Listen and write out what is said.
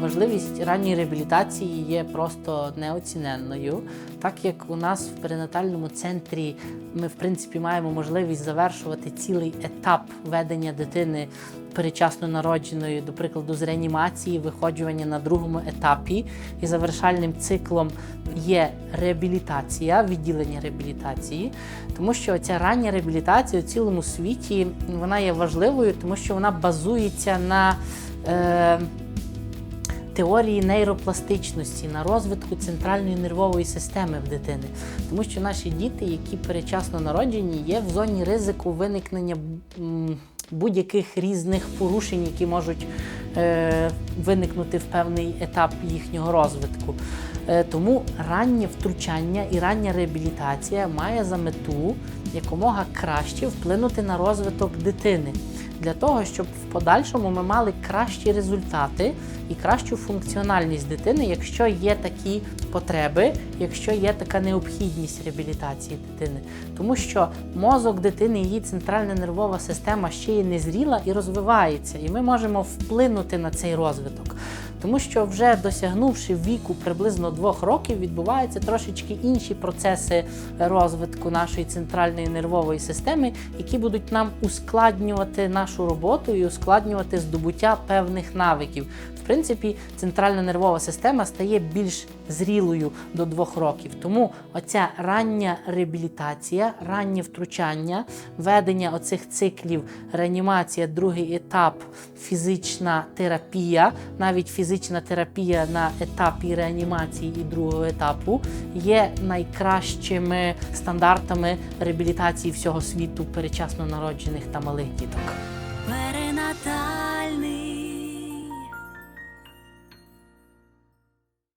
важливість ранньої реабілітації є просто неоціненною, так як у нас в перинатальному центрі ми, в принципі, маємо можливість завершувати цілий етап ведення дитини перечасно народженої, до прикладу, з реанімації, виходжування на другому етапі, і завершальним циклом є реабілітація, відділення реабілітації, тому що ця рання реабілітація у цілому світі вона є важливою, тому що вона базується на е, теорії нейропластичності, на розвитку центральної нервової системи в дитини. Тому що наші діти, які перечасно народжені, є в зоні ризику виникнення будь-яких різних порушень, які можуть е, виникнути в певний етап їхнього розвитку. Е, Тому раннє втручання і рання реабілітація має за мету якомога краще вплинути на розвиток дитини для того, щоб в подальшому ми мали кращі результати і кращу функціональність дитини, якщо є такі потреби, якщо є така необхідність реабілітації дитини. Тому що мозок дитини, її центральна нервова система ще є незріла і розвивається, і ми можемо вплинути на цей розвиток. Тому що вже досягнувши віку приблизно двох років, відбуваються трошечки інші процеси розвитку нашої центральної нервової системи, які будуть нам ускладнювати нашу роботу і ускладнювати здобуття певних навиків. В принципі, центральна нервова система стає більш зрілою до двох років. Тому оця рання реабілітація, раннє втручання, ведення оцих циклів, реанімація, другий етап, фізична терапія, навіть фізична терапія на етапі реанімації і другого етапу є найкращими стандартами реабілітації всього світу перечасно народжених та малих діток. Перинатальний